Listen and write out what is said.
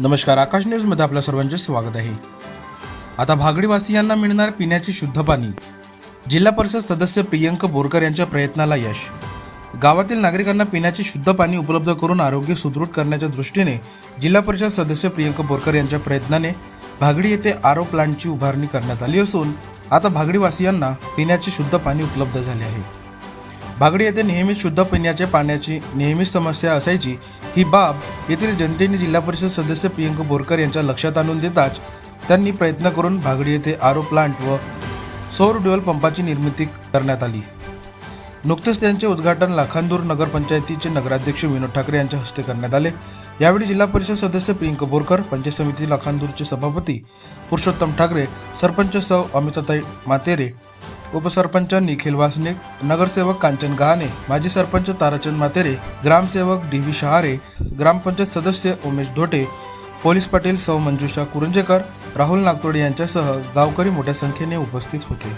नमस्कार आकाश न्यूजमध्ये आपल्या सर्वांचे स्वागत आहे. आता भागडीवासियांना मिळणार पिण्याचे शुद्ध पाणी. जिल्हा परिषद सदस्य प्रियंक बोरकर यांच्या प्रयत्नाला यश. गावातील नागरिकांना पिण्याचे शुद्ध पाणी उपलब्ध करून आरोग्य सुदृढ करण्याच्या दृष्टीने जिल्हा परिषद सदस्य प्रियंक बोरकर यांच्या प्रयत्नाने भागडी येथे आरो प्लांटची उभारणी करण्यात आली असून आता भागडीवासियांना पिण्याचे शुद्ध पाणी उपलब्ध झाले आहे. भागडी येथे नेहमीच शुद्ध पिण्याच्या पाण्याची नेहमीच समस्या असायची. ही बाब येथील जनतेने जिल्हा परिषद सदस्य प्रियंक बोरकर यांच्या लक्षात आणून देताच त्यांनी प्रयत्न करून भागडी येथे आरो प्लांट व सौर ड्युअल पंपाची निर्मिती करण्यात आली. नुकतेच त्यांचे उद्घाटन लाखांदूर नगरपंचायतीचे नगराध्यक्ष विनोद ठाकरे यांच्या हस्ते करण्यात आले. यावेळी जिल्हा परिषद सदस्य प्रियंक बोरकर पंचायत समिती लाखांदूरचे सभापती पुरुषोत्तम ठाकरे सरपंच सौ अमिताताई मातेरे उपसरपंच निखिल वासनिक नगरसेवक कांचन गहाणे माजी सरपंच ताराचंद मातेरे ग्रामसेवक डी व्ही शहारे ग्रामपंचायत सदस्य उमेश धोटे पोलीस पाटील सौ मंजुषा कुरुंजेकर राहुल नागतोडे यांच्यासह गावकरी मोठ्या संख्येने उपस्थित होते.